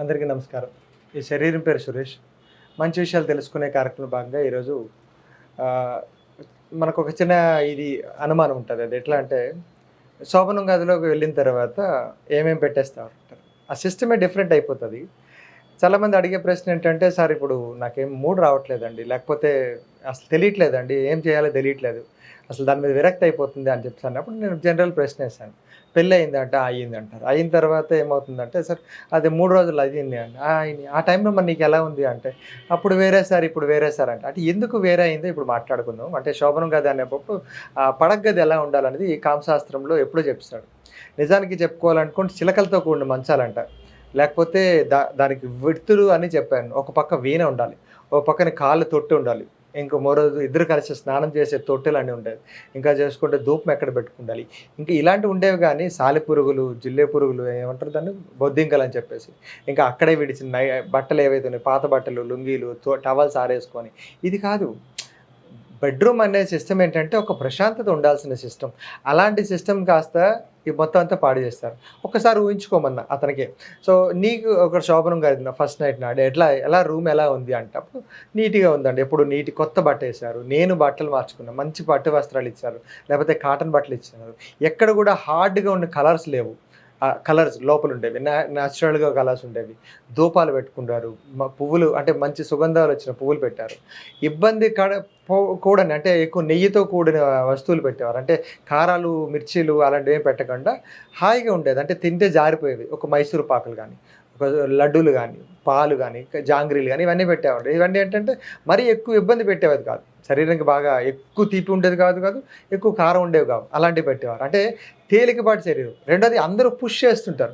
అందరికీ నమస్కారం. ఈ శరీరం పేరు సురేష్. మంచి విషయాలు తెలుసుకునే కార్యక్రమం భాగంగా ఈరోజు మనకు ఒక చిన్న ఇది అనుమానం ఉంటుంది. అది ఎట్లా అంటే శోభనం గదిలోకి వెళ్ళిన తర్వాత ఏమేమి పెట్టేస్తా ఉంటారు? ఆ సిస్టమే డిఫరెంట్ అయిపోతుంది. చాలామంది అడిగే ప్రశ్న ఏంటంటే సార్ ఇప్పుడు నాకేం మూడ్ రావట్లేదండి. లేకపోతే అసలు తెలియట్లేదండి. ఏం చేయాలో తెలియట్లేదు. అసలు దాని మీద విరక్తి అయిపోతుంది అని చెప్పి అన్నప్పుడు నేను జనరల్ ప్రశ్న వేశాను. పెళ్ళి అయిందంట అయ్యింది అంటారు అయిన తర్వాత ఏమవుతుందంటే సార్ అది మూడు రోజులు అయ్యింది అండి "ఆ, అయింది ఆ టైంలో మరి నీకు ఎలా ఉంది? అంటే అప్పుడు వేరే సార్ ఇప్పుడు వేరే సార్ అంటే. అంటే ఎందుకు వేరే అయిందో ఇప్పుడు మాట్లాడుకుందాం. అంటే శోభనం గది అనేటప్పుడు ఆ గది ఎలా ఉండాలనేది ఈ కామశాస్త్రంలో ఎప్పుడూ చెప్తాడు. నిజానికి చెప్పుకోవాలనుకుంటే చిలకలతో కూడిన మంచాలంట. లేకపోతే దా దానికి విడుతులు అని చెప్పాను. ఒక పక్క వీణ ఉండాలి. ఒక పక్కన కాళ్ళు తొట్టి ఉండాలి. ఇంకో మరో రోజు ఇద్దరు కలిసి స్నానం చేసే తొట్టెలు అన్నీ ఉండేవి ఇంకా చేసుకుంటే ధూపం ఎక్కడ పెట్టుకుండాలి? ఇంకా ఇలాంటివి ఉండేవి కానీ సాలి పురుగులు జిల్లే పురుగులు ఏమంటారు దాన్ని? బొద్దింకలు అని చెప్పేసి. ఇంకా అక్కడే విడిచిన నై బట్టలు ఏవైతే ఉన్నాయి పాత బట్టలు లుంగీలు తో- టవల్స్ ఆరేసుకొని. ఇది కాదు. బెడ్రూమ్ అనే సిస్టమ్ ఏంటంటే ఒక ప్రశాంతత ఉండాల్సిన సిస్టమ్ అలాంటి సిస్టమ్ కాస్త ఈ మొత్తం అంతా పాడు చేస్తారు. ఒకసారి ఊహించుకోమన్నా అతనికి. సో నీకు ఒక శోభనం కలిగిన ఫస్ట్ నైట్ నాడు. ఎట్లా ఎలా రూమ్ ఎలా ఉంది అంటప్పుడు నీట్గా ఉందండి. ఎప్పుడు నీటి కొత్త బట్ట వేశారు. నేను బట్టలు మార్చుకున్నా. మంచి పట్టు వస్త్రాలు ఇచ్చారు. లేకపోతే కాటన్ బట్టలు ఇచ్చారు. ఎక్కడ కూడా హార్డ్గా ఉన్న కలర్స్ లేవు. కలర్స్ లోపల ఉండేవి న్యాచురల్గా కలర్స్ ఉండేవి. ధూపాలు పెట్టుకుంటారు. పువ్వులు అంటే మంచి సుగంధాలు వచ్చిన పువ్వులు పెట్టారు. ఇబ్బంది కడ కూడని అంటే ఎక్కువ నెయ్యితో కూడిన వస్తువులు పెట్టేవారు. అంటే కారాలు మిర్చీలు అలాంటివి ఏం పెట్టకుండా హాయిగా ఉండేది. అంటే తింటే జారిపోయేవి. ఒక మైసూరు పాకులు కానీ ఒక లడ్డూలు కానీ పాలు కానీ జాంగ్రీలు కానీ ఇవన్నీ పెట్టేవాడు ఇవన్నీ ఏంటంటే మరీ ఎక్కువ ఇబ్బంది పెట్టేది కాదు. శరీరానికి బాగా ఎక్కువ తీపి ఉండేది కాదు కాదు ఎక్కువ కారం ఉండేవి కాదు అలాంటివి పెట్టేవారు. అంటే తేలికపాటి శరీరం. రెండోది అందరూ పుష్ చేస్తుంటారు.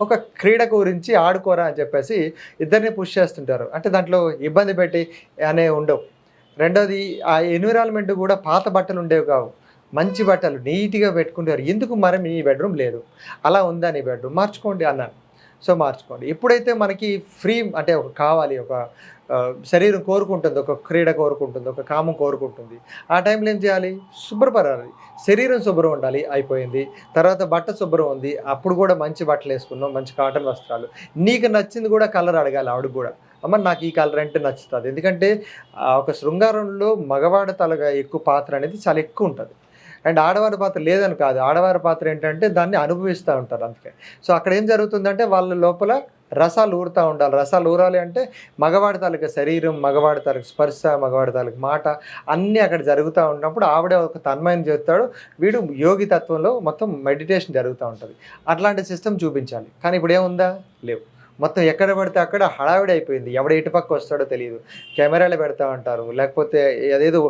ఒక క్రీడ గురించి ఆడుకోరా అని చెప్పేసి ఇద్దరిని పుష్ చేస్తుంటారు. అంటే దాంట్లో ఇబ్బంది పెట్టి అనే ఉండవు. రెండోది ఆ ఎన్విరాన్మెంట్ కూడా పాత బట్టలు ఉండేవి కావు. మంచి బట్టలు నీట్గా పెట్టుకుంటారు. ఎందుకు మరి మీ బెడ్రూమ్ లేదు? అలా ఉందా నీ బెడ్రూమ్ మార్చుకోండి అన్నాను. సో మార్చుకోండి. ఎప్పుడైతే మనకి ఫ్రీ అంటే ఒక కావాలి ఒక శరీరం కోరుకుంటుంది ఒక క్రీడ కోరుకుంటుంది ఒక కామం కోరుకుంటుంది. ఆ టైంలో ఏం చేయాలి? శుభ్రపడాలి. శరీరం శుభ్రం ఉండాలి అయిపోయింది. తర్వాత బట్ట శుభ్రం ఉంది. అప్పుడు కూడా మంచి బట్టలు వేసుకున్నాం మంచి కాటన్ వస్త్రాలు. నీకు నచ్చింది కూడా కలర్ అడగాలి ఆవిడ కూడా. అమ్మ నాకు ఈ కలర్ అంటే నచ్చుతుంది. ఎందుకంటే ఆ ఒక శృంగారంలో మగవాడ తలగా ఎక్కువ పాత్ర అనేది చాలా ఎక్కువ ఉంటుంది. అండ్ ఆడవారి పాత్ర లేదని కాదు. ఆడవారి పాత్ర ఏంటంటే దాన్ని అనుభవిస్తూ ఉంటారు అందుకే. సో అక్కడ ఏం జరుగుతుందంటే వాళ్ళ లోపల రసాలు ఊరుతూ ఉండాలి. రసాలు ఊరాలి అంటే మగవాడి తాలూకు శరీరం మగవాడి తాలూకు స్పర్శ మగవాడి తాలూకు మాట అన్నీ అక్కడ జరుగుతూ ఉన్నప్పుడు ఆవిడ ఒక తన్మయం చేస్తాడు. వీడు యోగి తత్వంలో మొత్తం మెడిటేషన్ జరుగుతూ ఉంటుంది. అట్లాంటి సిస్టమ్ చూపించాలి. కానీ ఇప్పుడు ఏముందా? లేవు. మొత్తం ఎక్కడ పడితే అక్కడ హడావిడి అయిపోయింది. ఎవడ ఇటు పక్క వస్తాడో తెలియదు. కెమెరాలు పెడతా ఉంటారు. లేకపోతే అదేదో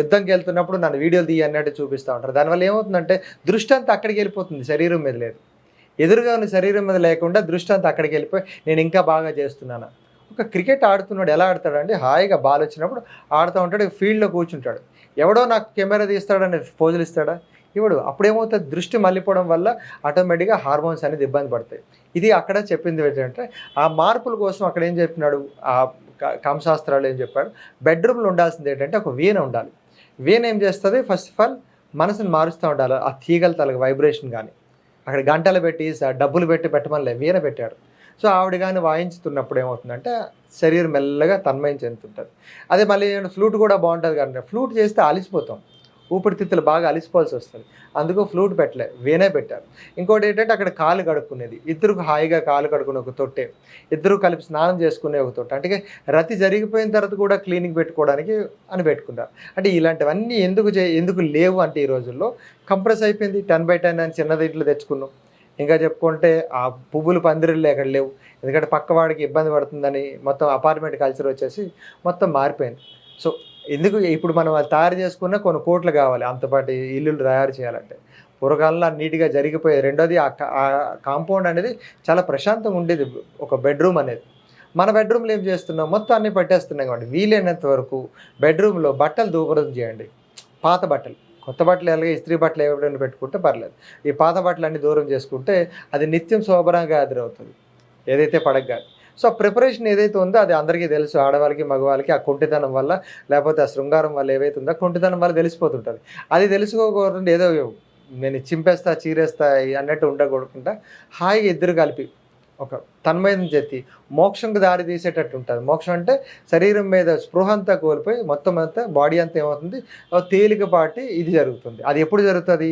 యుద్ధంకి వెళ్తున్నప్పుడు నన్ను వీడియోలు తీయ అన్నట్టు చూపిస్తూ ఉంటారు. దానివల్ల ఏమవుతుందంటే దృష్టి అంతా అక్కడికి వెళ్ళిపోతుంది. శరీరం మీద లేదు. ఎదురుగా ఉన్న శరీరం మీద లేకుండా దృష్టి అంతా అక్కడికి వెళ్ళిపోయి నేను ఇంకా బాగా చేస్తున్నాను. ఒక క్రికెట్ ఆడుతున్నాడు. ఎలా ఆడతాడంటే హాయిగా బాల్ వచ్చినప్పుడు ఆడుతూ ఉంటాడు. ఫీల్డ్లో కూర్చుంటాడు. ఎవడో నాకు కెమెరా తీస్తాడని పోజులు ఇస్తాడా? ఇవ్వడు. అప్పుడేమవుతుంది? దృష్టి మళ్ళీపోవడం వల్ల ఆటోమేటిక్గా హార్మోన్స్ అనేది ఇబ్బంది పడతాయి. ఇది అక్కడ చెప్పింది ఏంటంటే ఆ మార్పుల కోసం అక్కడ ఏం చెప్పినాడు? ఆ క- కామశాస్త్రాలు ఏం చెప్పాడు బెడ్రూమ్లో ఉండాల్సింది ఏంటంటే ఒక వీణ ఉండాలి. వీణ ఏం చేస్తుంది? ఫస్ట్ ఆఫ్ ఆల్ మనసుని మారుస్తూ ఉండాలి. ఆ తీగల తలకి వైబ్రేషన్ కానీ అక్కడ గంటలు పెట్టి డబ్బులు పెట్టి పెట్టమని వీణ పెట్టాడు. సో ఆవిడ కానీ వాయించుతున్నప్పుడు ఏమవుతుందంటే శరీరం మెల్లగా తన్మయం చెందుతుంటుంది. అదే మళ్ళీ ఫ్లూట్ కూడా బాగుంటుంది కానీ ఫ్లూట్ చేస్తే అలిసిపోతాం. ఊపిరితిత్తులు బాగా అలిసిపోవాల్సి వస్తుంది. అందుకు ఫ్లూట్ పెట్టలే వీణే పెట్టారు. ఇంకోటి ఏంటంటే అక్కడ కాలు కడుక్కునేది. ఇద్దరు హాయిగా కాలు కడుక్కునే ఒక తొట్టే. ఇద్దరు కలిపి స్నానం చేసుకునే ఒక తొట్ట. అంటే రతి జరిగిపోయిన తర్వాత కూడా క్లీనింగ్ పెట్టుకోవడానికి అని పెట్టుకున్నారు. అంటే ఇలాంటివన్నీ ఎందుకు చే ఎందుకు లేవు అంటే ఈ రోజుల్లో? కంప్రెస్ అయిపోయింది. టెన్ బై టెన్ అని చిన్నది ఇంట్లో తెచ్చుకున్నాం. ఇంకా చెప్పుకుంటే ఆ పువ్వులు పందిరిళ్ళు ఎక్కడ లేవు. ఎందుకంటే పక్కవాడికి ఇబ్బంది పడుతుందని మొత్తం అపార్ట్మెంట్ కల్చర్ వచ్చేసి మొత్తం మారిపోయింది. సో ఎందుకు ఇప్పుడు మనం అది తయారు చేసుకున్న కొన్ని కోట్లు కావాలి అంతపాటి ఇల్లులు తయారు చేయాలంటే. పూర్వకాలంలో నీట్గా జరిగిపోయేది. రెండోది ఆ కాంపౌండ్ అనేది చాలా ప్రశాంతంగా ఉండేది. ఒక బెడ్రూమ్ అనేది. మన బెడ్రూమ్లో ఏం చేస్తున్నాం? మొత్తం అన్ని పట్టేస్తున్నాం కాబట్టి వీలైనంత వరకు బెడ్రూమ్లో బట్టలు దూపరం చేయండి. పాత బట్టలు. కొత్త బట్టలు ఎలాగే ఇస్త్రీ బట్టలు ఎవరైనా పెట్టుకుంటే పర్లేదు. ఈ పాత బట్టలు అన్ని దూరం చేసుకుంటే అది నిత్యం శోభనంగా ఎదురవుతుంది. ఏదైతే పడగ సో ప్రిపరేషన్ ఏదైతే ఉందో అది అందరికీ తెలుసు. ఆడవాళ్ళకి మగవాళ్ళకి ఆ కుంటితనం వల్ల లేకపోతే ఆ శృంగారం వల్ల ఏవైతే ఉందో కుంటితనం వల్ల తెలిసిపోతుంటుంది. అది తెలుసుకోకూడదు ఏదో నేను చింపేస్తా చీరేస్తా అన్నట్టు ఉండకూడకుండా హాయిగా ఇద్దరు కలిపి ఒక తన్మయం చెత్తి మోక్షంకు దారి తీసేటట్టు ఉంటుంది. మోక్షం అంటే శరీరం మీద స్పృహ అంతా కోల్పోయి మొత్తం అంతా బాడీ అంతా ఏమవుతుంది? తేలికపాటి ఇది జరుగుతుంది. అది ఎప్పుడు జరుగుతుంది?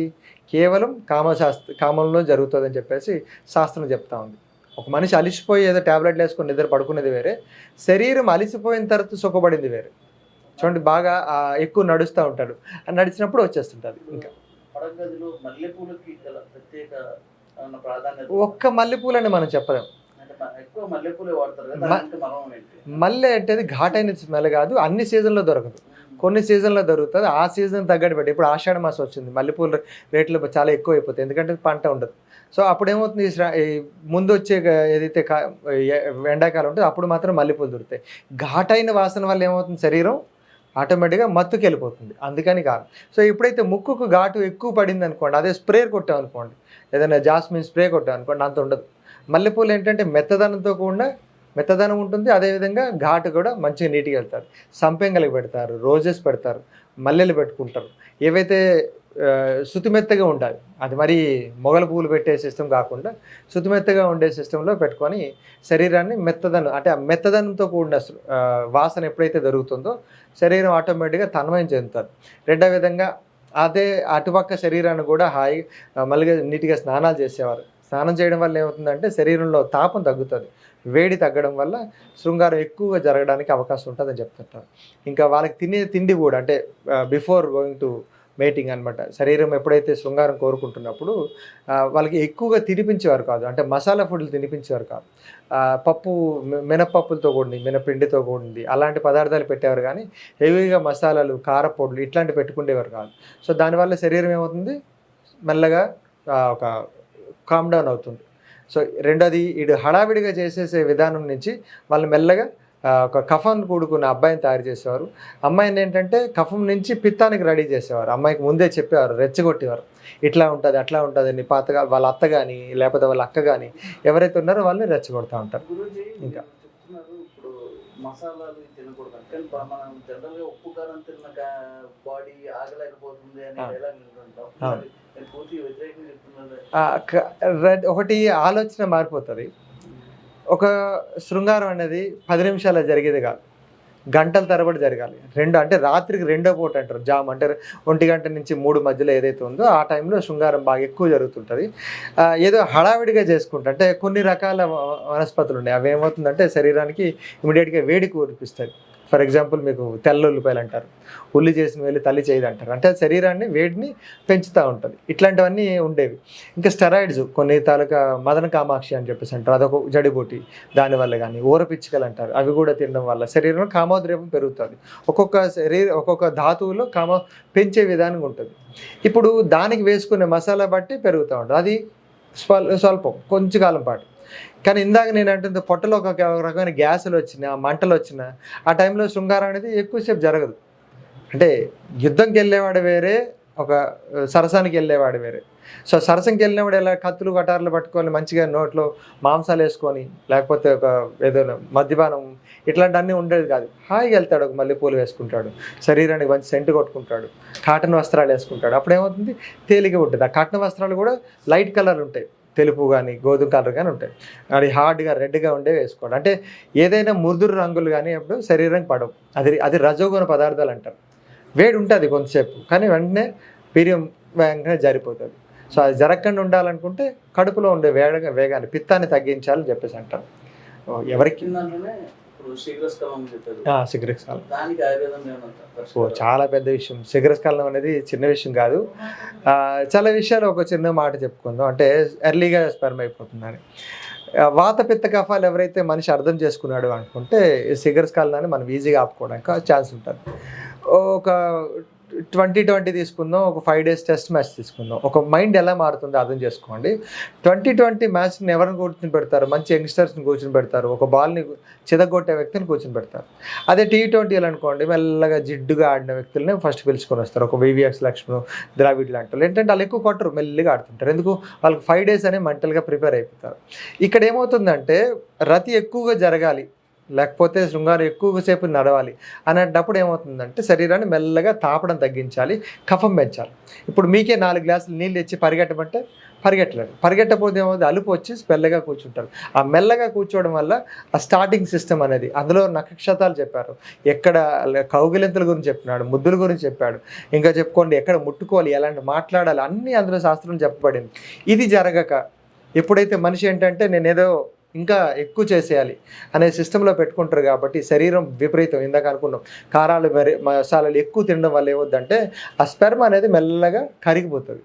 కేవలం కామశాస్త్ర కామంలో జరుగుతుంది అని చెప్పేసి శాస్త్రం చెప్తా ఉంది. ఒక మనిషి అలిసిపోయి ఏదో ట్యాబ్లెట్లు వేసుకొని నిద్ర పడుకునేది వేరే శరీరం అలిసిపోయిన తర్వాత సుఖపడింది వేరే. చూడండి బాగా ఎక్కువ నడుస్తూ ఉంటాడు. నడిచినప్పుడు వచ్చేస్తుంటుంది ఇంకా. ఒక్క మల్లెపూలని మనం చెప్పలేం. అంటే మ- ఎక్కువ మల్లెపూలే వాడతారు కదా మ- దానికి మరణం ఏంటి? మల్లె అంటే ఘాటైన స్మెల్ కాదు అన్ని సీజన్లో దొరకదు. కొన్ని సీజన్లో దొరుకుతుంది ఆ సీజన్ తగ్గట్టు పెట్టి ఇప్పుడు ఆషాఢ మాసం వచ్చింది మల్లెపూల రేట్లు చాలా ఎక్కువ అయిపోతాయి ఎందుకంటే పంట ఉండదు. సో అప్పుడు ఏమవుతుంది ముందు వచ్చే ఏదైతే కా- ఎండాకాలం ఉంటుందో అప్పుడు మాత్రం మల్లెపూలు దొరుకుతాయి. ఘాటైన వాసన వల్ల ఏమవుతుంది శరీరం? ఆటోమేటిక్గా మత్తుకి వెళ్ళిపోతుంది అందుకని కాదు. సో ఎప్పుడైతే ముక్కుకు ఘాటు ఎక్కువ పడింది అనుకోండి అదే స్ప్రే కొట్టాం అనుకోండి ఏదైనా జాస్మిన్ స్ప్రే కొట్టాం అనుకోండి అంత ఉండదు. మల్లెపూలు ఏంటంటే మెత్తదనంతో కూడా మెత్తదనం ఉంటుంది అదేవిధంగా ఘాటు కూడా మంచిగా నీట్గా వెళ్తారు. సంపెంగలకు పెడతారు రోజెస్ పెడతారు మల్లెలు పెట్టుకుంటారు. ఏవైతే శుతిమెత్తగా ఉండాలి. అది మరి మొగల పువ్వులు పెట్టే సిస్టమ్ కాకుండా శుతిమెత్తగా ఉండే సిస్టంలో పెట్టుకొని శరీరాన్ని మెత్తదనం అంటే ఆ మెత్తదనంతో కూడిన వాసన ఎప్పుడైతే దొరుకుతుందో శరీరం ఆటోమేటిక్గా తన్మయం చెందుతారు రెండో విధంగా అదే అటుపక్క శరీరాన్ని కూడా హాయి ఆ, మళ్ళీ నీట్గా స్నానాలు చేసేవారు. స్నానం చేయడం వల్ల ఏమవుతుందంటే శరీరంలో తాపం తగ్గుతుంది. వేడి తగ్గడం వల్ల శృంగారం ఎక్కువగా జరగడానికి అవకాశం ఉంటుందని చెప్తుంటారు. ఇంకా వాళ్ళకి తినే తిండి కూడా అంటే బిఫోర్ గోయింగ్ టు మేటింగ్ అనమాట శరీరం ఎప్పుడైతే శృంగారం కోరుకుంటున్నప్పుడు వాళ్ళకి ఎక్కువగా తినిపించేవారు కాదు. అంటే మసాలా ఫుడ్లు తినిపించేవారు కాదు. పప్పు మినపప్పులతో కూడింది మినపిండితో కూడింది అలాంటి పదార్థాలు పెట్టేవారు కానీ హెవీగా మసాలాలు కారపొడులు ఇట్లాంటివి పెట్టుకునేవారు కాదు. సో దానివల్ల శరీరం ఏమవుతుంది? మెల్లగా ఒక కామ్ డౌన్ అవుతుంది. సో రెండోది ఇటు హడావిడిగా చేసేసే విధానం నుంచి వాళ్ళు మెల్లగా ఒక కఫన్ కూడుకున్న అబ్బాయిని తయారు చేసేవారు. అమ్మాయిని ఏంటంటే కఫం నుంచి పిత్తానికి రెడీ చేసేవారు. అమ్మాయికి ముందే చెప్పేవారు రెచ్చగొట్టేవారు. ఇట్లా ఉంటుంది అట్లా ఉంటుంది అని పాతగా వాళ్ళ అత్త కానీ లేకపోతే వాళ్ళ అక్క కానీ ఎవరైతే ఉన్నారో వాళ్ళని రెచ్చగొడతా ఉంటారు. ఇంకా. మీరు చెప్తున్నారు ఇప్పుడు మసాలాలు ఇవి తినకూడదు అంటే బ- మనం జనరల్గా ఉప్పు కారం తిన్నాక బాడీ ఆగలేకపోతుంది అని ఆ. ఎలా వింటుంటాం ఆ. మరి మీరు పూర్తి వ్యతిరేకంగా చెప్తున్నారు. ఆ, క- రె- ఒకటి ఆలోచన మారిపోతుంది. ఒక శృంగారం అనేది పది నిమిషాల జరిగేది కాదు. గంటల తరబడి జరగాలి. రెండు అంటే రాత్రికి రెండో పూట అంటారు జామ్ అంటే ఒంటి గంట నుంచి మూడు మధ్యలో ఏదైతే ఉందో ఆ టైంలో శృంగారం బాగా ఎక్కువ జరుగుతుంటుంది. ఏదో హడావిడిగా చేసుకుంటా అంటే కొన్ని రకాల వనస్పతులు ఉన్నాయి. అవి ఏమవుతుందంటే శరీరానికి ఇమీడియట్గా వేడి కురిపిస్తాయి ఫర్ ఎగ్జాంపుల్ మీకు తెల్ల ఉల్లిపాయలు అంటారు ఉల్లి చేసిన వెళ్ళి తల్లి చేయదు అంటారు. అంటే అది శరీరాన్ని వేడిని పెంచుతూ ఉంటుంది. ఇట్లాంటివన్నీ ఉండేవి. ఇంకా స్టెరాయిడ్స్ కొన్ని తాలూకా మదన కామాక్షి అని చెప్పేసి అంటారు. అదొక జడిబోటి దానివల్ల కానీ ఊరపిచ్చికలు అంటారు. అవి కూడా తినడం వల్ల శరీరంలో కామోద్రేపం పెరుగుతుంది. ఒక్కొక్క శరీర ఒక్కొక్క ధాతువులో కామ పెంచే విధానం ఉంటుంది. ఇప్పుడు దానికి వేసుకునే మసాలా బట్టి పెరుగుతూ ఉంటుంది. అది స్వల్ స్వల్పం కొంచెం కాలం పాటు. కానీ ఇందాక నేను అంటుంది పొట్టలో ఒక ఒక రకమైన గ్యాసులు వచ్చినా మంటలు వచ్చినా ఆ టైంలో శృంగారం అనేది ఎక్కువసేపు జరగదు. అంటే యుద్ధంకి వెళ్ళేవాడు వేరే ఒక సరసానికి వెళ్ళేవాడు వేరే. సో సరసంకి వెళ్ళినప్పుడు ఎలా కత్తులు గటార్లు పట్టుకొని మంచిగా నోట్లో మాంసాలు వేసుకొని లేకపోతే ఒక ఏదైనా మద్యపానం ఇట్లాంటివన్నీ ఉండేది కాదు. హాయిగా వెళ్తాడు ఒక మల్లెపూలు వేసుకుంటాడు శరీరానికి మంచి సెంటు కొట్టుకుంటాడు కాటన్ వస్త్రాలు వేసుకుంటాడు. అప్పుడు ఏమవుతుంది? తేలిక ఉంటుంది. ఆ కాటన్ వస్త్రాలు కూడా లైట్ కలర్ ఉంటాయి. తెలుపు కానీ గోధుమ కలర్ కానీ ఉంటాయి. అది హార్డ్గా రెడ్గా ఉండే వేసుకోవడం. అంటే ఏదైనా ముదురు రంగులు కానీ అప్పుడు శరీరానికి పడవు. అది అది రజోగుణ పదార్థాలు అంటారు. వేడి ఉంటుంది కొంతసేపు కానీ వెంటనే వీర్యం వేగంగా జారిపోతుంది. సో అది జరగకుండా ఉండాలనుకుంటే కడుపులో ఉండే వేగ వేగాన్ని పిత్తాన్ని తగ్గించాలని చెప్పేసి అంటారు ఎవరికి ఓ? చాలా పెద్ద విషయం. సిగరెట్ కాలం అనేది చిన్న విషయం కాదు. చాలా విషయాలు ఒక చిన్న మాట చెప్పుకుందాం. అంటే ఎర్లీగా స్పెర్మ్ అయిపోతుందని. వాత పిత్త కఫాలు ఎవరైతే మనిషి అర్థం చేసుకున్నాడు అనుకుంటే సిగరెట్ కాలాన్ని మనం ఈజీగా ఆపుకోవడానికి ఛాన్స్ ఉంటుంది. ఒక ట్వంటీ ట్వంటీ తీసుకుందాం ఒక ఫైవ్ డేస్ టెస్ట్ మ్యాచ్ తీసుకుందాం. ఒక మైండ్ ఎలా మారుతుందో అర్థం చేసుకోండి. ట్వంటీ ట్వంటీ మ్యాచ్ని ఎవరిని కూర్చుని పెడతారు? మంచి యంగ్స్టర్స్ని కూర్చుని పెడతారు. ఒక బాల్ని చిదగొట్టే వ్యక్తిని కూర్చుని పెడతారు. అదే టీ ట్వంటీలు అనుకోండి మెల్లగా జిడ్డుగా ఆడిన వ్యక్తులని ఫస్ట్ పిలుచుకొని వస్తారు. ఒక వివిఎక్స్ లక్ష్మణ్ ద్రావిడ్ లాంటి వాళ్ళు. ఏంటంటే వాళ్ళు ఎక్కువ కొట్టరు మెల్లిగా ఆడుతుంటారు. ఎందుకు? వాళ్ళకి ఫైవ్ డేస్ అనే మెంటల్గా ప్రిపేర్ అయిపోతారు. ఇక్కడ ఏమవుతుందంటే రతి ఎక్కువగా జరగాలి. లేకపోతే శృంగారం ఎక్కువసేపు నడవాలి అనేటప్పుడు ఏమవుతుందంటే శరీరాన్ని మెల్లగా తాపడం తగ్గించాలి కఫం పెంచాలి. ఇప్పుడు మీకే నాలుగు గ్లాసులు నీళ్ళు ఇచ్చి పరిగెట్టమంటే పరిగెట్టలేదు పరిగెట్టకపోతే ఏమవుతుంది? అలుపు వచ్చి మెల్లగా కూర్చుంటారు. ఆ మెల్లగా కూర్చోవడం వల్ల ఆ స్టార్టింగ్ సిస్టమ్ అనేది అందులో నక్షతాలు చెప్పారు. ఎక్కడ కౌగిలింతల గురించి చెప్పినాడు ముద్దుల గురించి చెప్పాడు. ఇంకా చెప్పుకోండి ఎక్కడ ముట్టుకోవాలి ఎలాంటి మాట్లాడాలి అన్నీ అందులో శాస్త్రం చెప్పబడింది. ఇది జరగక ఎప్పుడైతే మనిషి ఏంటంటే నేనేదో ఇంకా ఎక్కువ చేసేయాలి అనే సిస్టంలో పెట్టుకుంటారు కాబట్టి శరీరం విపరీతం. ఇందాక అనుకున్నాం కారాలు మరి మసాలాలు ఎక్కువ తినడం వల్ల ఏమవుద్దంటే ఆ స్పెర్మ్ అనేది మెల్లగా కరిగిపోతుంది.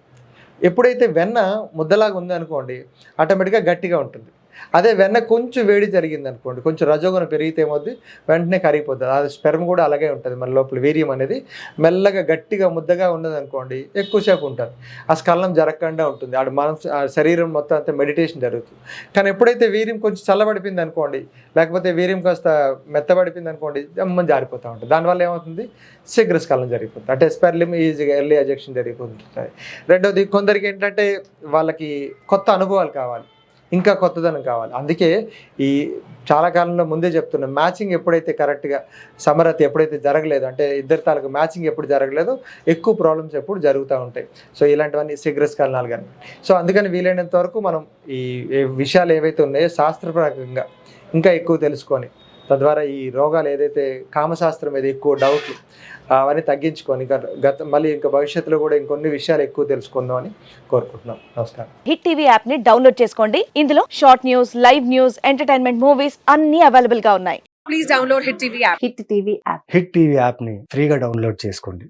ఎప్పుడైతే వెన్న ముద్దలాగా ఉంది అనుకోండి ఆటోమేటిక్గా గట్టిగా ఉంటుంది. అదే వెన్న కొంచెం వేడి జరిగింది అనుకోండి కొంచెం రజోగుణం పెరిగితే ఏమవుద్ది? వెంటనే కరిగిపోతుంది. అది స్పెర్మ్ కూడా అలాగే ఉంటుంది మన లోపల వీర్యం అనేది. మెల్లగా గట్టిగా ముద్దగా ఉన్నది అనుకోండి ఎక్కువసేపు ఉంటుంది ఆ స్కలనం జరగకుండా ఉంటుంది. ఆడ మనం ఆ శరీరం మొత్తం అంతా మెడిటేషన్ జరుగుతుంది. కానీ ఎప్పుడైతే వీర్యం కొంచెం చల్లబడిపోయింది అనుకోండి లేకపోతే వీర్యం కాస్త మెత్తబడిపోయింది అనుకోండి అమ్మని జారిపోతూ ఉంటుంది. దానివల్ల ఏమవుతుంది? శీఘ్ర స్కలనం జరిగిపోతుంది. అంటే స్పెర్లిమ్ ఈజీగా ఎర్లీ అజెక్షన్ జరిగిపోతుంది రెండోది కొందరికి ఏంటంటే వాళ్ళకి కొత్త అనుభవాలు కావాలి. ఇంకా కొత్తదనం కావాలి. అందుకే ఈ చాలా కాలంలో ముందే చెప్తున్నాం మ్యాచింగ్ ఎప్పుడైతే కరెక్ట్గా సమరత్ ఎప్పుడైతే జరగలేదు అంటే ఇద్దరు తాలకు మ్యాచింగ్ ఎప్పుడు జరగలేదో ఎక్కువ ప్రాబ్లమ్స్ ఎప్పుడు జరుగుతూ ఉంటాయి. సో ఇలాంటివన్నీ సిగ్రెస్ కలనాలు కానీ. సో అందుకని వీలైనంత వరకు మనం ఈ విషయాలు ఏవైతే ఉన్నాయో శాస్త్రపరంగా ఇంకా ఎక్కువ తెలుసుకొని తద్వారా ఈ రోగాలు ఏదైతే కామశాస్త్రం మీద ఎక్కువ డౌట్లు అవన్నీ తగ్గించుకొని ఇంకా గత మళ్ళీ ఇంకా భవిష్యత్తులో కూడా ఇంకొన్ని విషయాలు ఎక్కువ తెలుసుకుందాం అని కోరుకుంటున్నాం. నమస్కారం. హిట్ టీవీ యాప్ని డౌన్లోడ్ చేసుకోండి. ఇందులో short news live news entertainment movies అన్ని అవైలబుల్గా ఉన్నాయి. Please download Hit TV app. Hit TV app hit TV యాప్ని ఫ్రీగా డౌన్లోడ్ చేసుకోండి.